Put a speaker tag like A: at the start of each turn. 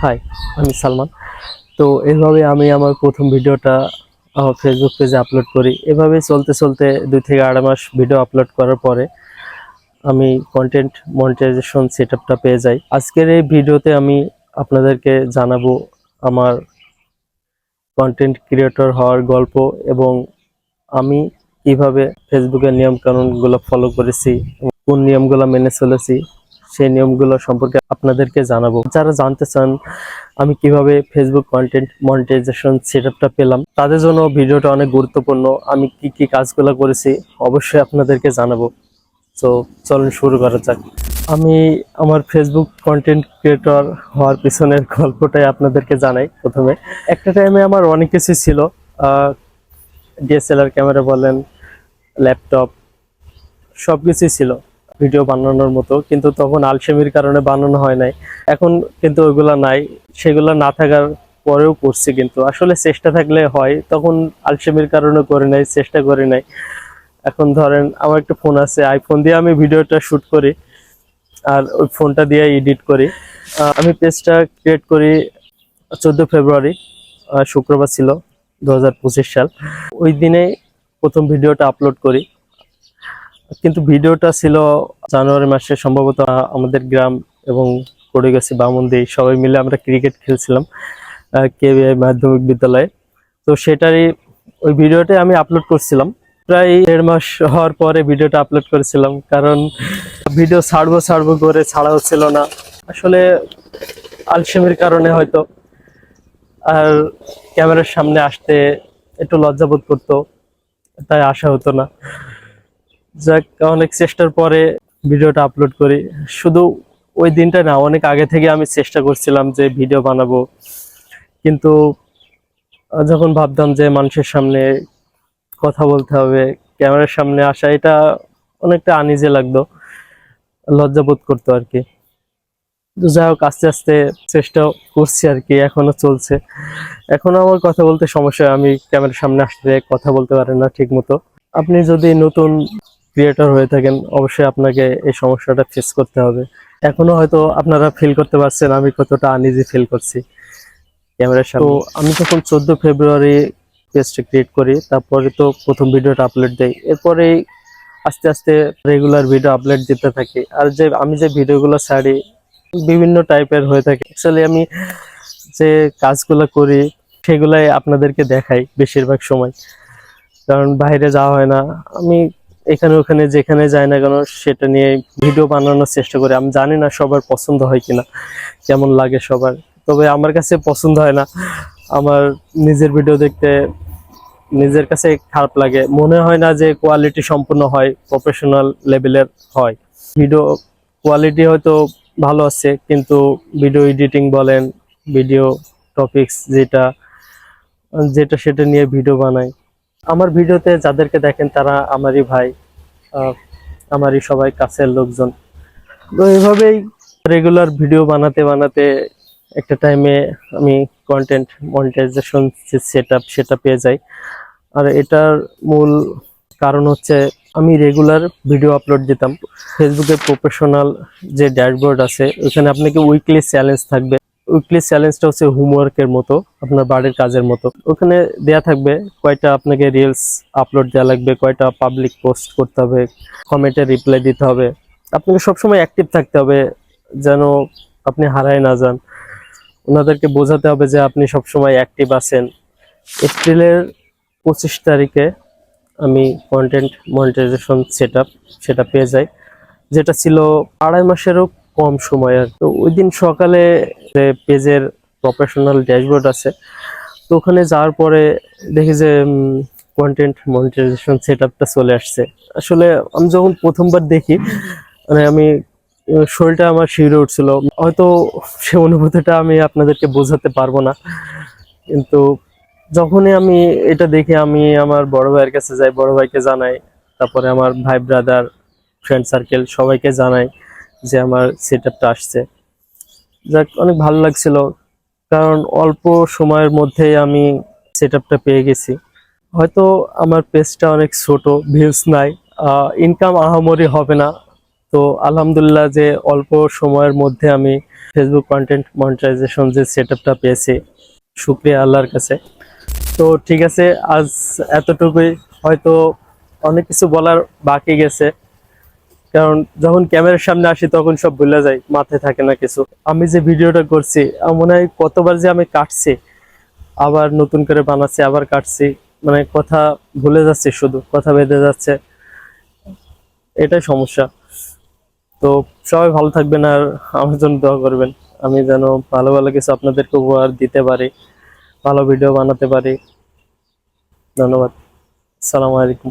A: High আমি সালমান। তো এইভাবে আমি আমার প্রথম ভিডিওটা ফেসবুক পেজে আপলোড করি। এভাবে চলতে চলতে দুই থেকে আড়াই মাস ভিডিও আপলোড করার পরে আমি কন্টেন্ট মনিটাইজেশন সেট আপটা পেয়ে যাই। আজকের এই ভিডিওতে আমি আপনাদেরকে জানাব আমার কন্টেন্ট ক্রিয়েটর হওয়ার গল্প এবং আমি কীভাবে ফেসবুকের নিয়ম কানুনগুলো ফলো করেছি কোন নিয়মগুলো মেনে চলেছি। সেই নিয়মগুলো সম্পর্কে আপনাদেরকে জানাব। যারা জানতে চান আমি কীভাবে ফেসবুক কন্টেন্ট মনিটাইজেশন সেটআপটা পেলাম, তাদের জন্য ভিডিওটা অনেক গুরুত্বপূর্ণ। আমি কি কি কাজগুলো করেছি অবশ্যই আপনাদেরকে জানাব। তো চলুন শুরু করা যাক। আমি আমার ফেসবুক কন্টেন্ট ক্রিয়েটর হওয়ার পিছনের গল্পটাই আপনাদেরকে জানাই প্রথমে। একটা টাইমে আমার অনেক কিছু ছিল। ডিএসএলআর ক্যামেরা বলেন ল্যাপটপ সব কিছুই ছিল। ভিডিও বানানোর মতো, কিন্তু তখন আলসেমির কারণে বানানো হয় নাই। এখন কিন্তু ওইগুলা নাই, সেগুলো না থাকার পরেও করছি কিন্তু। আসলে চেষ্টা থাকলে হয়, তখন আলসেমির কারণে করে নাই, চেষ্টা করি নাই। এখন ধরেন, আমার একটা ফোন আছে, আইফোন দিয়ে আমি ভিডিওটা শুট করি, আর ওই ফোনটা দিয়ে এডিট করি। আমি পেজটা ক্রিয়েট করি চোদ্দ ফেব্রুয়ারি শুক্রবার ছিল দু হাজার পঁচিশ সাল। ওই দিনে প্রথম ভিডিওটা আপলোড করি। কিন্তু ভিডিওটা ছিল জানুয়ারি মাসে সম্ভবত আমাদের গ্রাম এবং করে গেছি বামন্দি সবাই মিলে আমরা ক্রিকেট খেলছিলাম কেবিআই মাধ্যমিক বিদ্যালয়ে। তো সেটারই ওই ভিডিওটাই আমি আপলোড করছিলাম। প্রায় দেড় মাস হওয়ার পরে ভিডিওটা আপলোড করেছিলাম, কারণ ভিডিও ছাড়বো ছাড়বো করে ছাড়া হচ্ছিল না। আসলে আলসেমির কারণে হয়তো আর ক্যামেরার সামনে আসতে একটু লজ্জাবোধ করতো, তাই আসা হতো না। যাক, অনেক চেষ্টার পরে ভিডিওটা আপলোড করি। শুধু ওই দিনটা না, অনেক আগে থেকে আমি চেষ্টা করছিলাম যে ভিডিও বানাবো। কিন্তু যখন ভাবতাম যে মানুষের সামনে কথা বলতে হবে, ক্যামেরার সামনে আসা, এটা অনেকটা আনিজে লাগতো, লজ্জা বোধ করতো আর কি। যাই হোক, আস্তে আস্তে চেষ্টা করছি আর কি, এখনও চলছে। এখনও আমার কথা বলতে সমস্যা আমি ক্যামেরার সামনে আসতে কথা বলতে পারি না ঠিক মতো আপনি যদি নতুন ক্রিয়েটর হয়ে থাকেন, অবশ্যই আপনাকে এই সমস্যাটা ফেস করতে হবে। এখনও হয়তো আপনারা ফিল করতে পারছেন আমি কতটা আনইজি ফিল করছি। ক্যামেরার তো আমি যখন চোদ্দ ফেব্রুয়ারি পেজটা ক্রিয়েট করি, তারপরে তো প্রথম ভিডিওটা আপলোড দেই, এরপরে আস্তে আস্তে রেগুলার ভিডিও আপলোড দিতে থাকি। আর যে আমি যে ভিডিওগুলো ছাড়ি, বিভিন্ন টাইপের হয়ে থাকে। অ্যাকচুয়ালি আমি যে কাজগুলো করি, সেগুলাই আপনাদেরকে দেখাই বেশিরভাগ সময়। কারণ বাইরে যাওয়া হয় না। আমি এখানে, ওখানে, যেখানে যায় না কেন, সেটা নিয়ে ভিডিও বানানোর চেষ্টা করি। আমি জানি না সবার পছন্দ হয় কিনা, কেমন লাগে সবার। তবে আমার কাছে পছন্দ হয় না। আমার নিজের ভিডিও দেখতে নিজের কাছে খারাপ লাগে। মনে হয় না যে কোয়ালিটি সম্পূর্ণ হয় প্রফেশনাল লেভেলের হয়। ভিডিও কোয়ালিটি হয়তো ভালো আছে, কিন্তু ভিডিও এডিটিং বলেন ভিডিও টপিকস যেটা যেটা সেটা নিয়ে ভিডিও বানাই। আমার ভিডিওতে যাদেরকে দেখেন তারা আমারই ভাই আমারই সবাই কাছের লোকজন। তো এইভাবেই রেগুলার ভিডিও বানাতে বানাতে একটা টাইমে আমি কন্টেন্ট মনিটাইজেশন যে সেট আপ সেটা পেয়ে যাই। আর এটার মূল কারণ হচ্ছে আমি রেগুলার ভিডিও আপলোড দিতাম। ফেসবুকে প্রফেশনাল যে ড্যাশবোর্ড আছে ওখানে আপনাকে উইকলি চ্যালেঞ্জ থাকবে। উইকলি চ্যালেঞ্জটা হচ্ছে হোমওয়ার্কের মতো, আপনার বাড়ির কাজের মতো। ওখানে দেয়া থাকবে কয়টা আপনাকে রিলস আপলোড দেওয়া লাগবে, কয়টা পাবলিক পোস্ট করতে হবে কমেন্টে রিপ্লাই দিতে হবে। আপনাকে সবসময় অ্যাক্টিভ থাকতে হবে, যেন আপনি হারায় না যান। ওনাদেরকে বোঝাতে হবে যে আপনি সবসময় অ্যাক্টিভ আছেন। এপ্রিলের পঁচিশ তারিখে আমি কন্টেন্ট মনিটাইজেশন সেট সেটা পেয়ে যাই, যেটা ছিল আড়াই মাসেরও কম সময় আর তো ওই দিন সকালে যে পেজের প্রফেশনাল ড্যাশবোর্ড আছে। তো ওখানে যাওয়ার পরে দেখি যে কন্টেন্ট মনিটাইজেশন সেট আপটা চলে আসছে। আসলে আমি যখন প্রথমবার দেখি মানে আমি শরীরটা আমার শিউরে উঠছিল। হয়তো সে অনুভূতিটা আমি আপনাদেরকে বোঝাতে পারব না। কিন্তু যখনই আমি এটা দেখি, আমি আমার বড় ভাইয়ের কাছে যাই, বড় ভাইকে জানাই, তারপরে আমার ভাই ব্রাদার ফ্রেন্ড সার্কেল সবাইকে জানাই যে আমার সেট আসছে। যাক, অনেক ভালো লাগছিল। কারণ অল্প সময়ের মধ্যেই আমি সেট পেয়ে গেছি। হয়তো আমার পেজটা অনেক ছোট ভিউজ নাই ইনকাম আহামরি হবে না। তো আলহামদুলিল্লাহ যে অল্প সময়ের মধ্যে আমি ফেসবুক কন্টেন্ট মনিটাইজেশন যে সেট পেয়েছি, শুক্রিয়া আল্লাহর কাছে। তো ঠিক আছে, আজ এতটুকুই। হয়তো অনেক কিছু বলার বাকি গেছে। কারণ যখন ক্যামেরার সামনে আসি তখন সব ভুলে যাই, মাথায় থাকে না কিছু। আমি যে ভিডিওটা করছি মনে হয় কতবার যে আমি কাটছি, আবার নতুন করে বানাচ্ছি, আবার কাটছি মানে কথা ভুলে যাচ্ছে শুধু, কথা বেঁধে যাচ্ছে। এটাই সমস্যা। তো সবাই ভালো থাকবেন আর আমার জন্য দোয়া করবেন। আমি যেন ভালো ভালো কিছু আপনাদেরকে উপহার দিতে পারি, ভালো ভিডিও বানাতে পারি। ধন্যবাদ। আসসালামু আলাইকুম।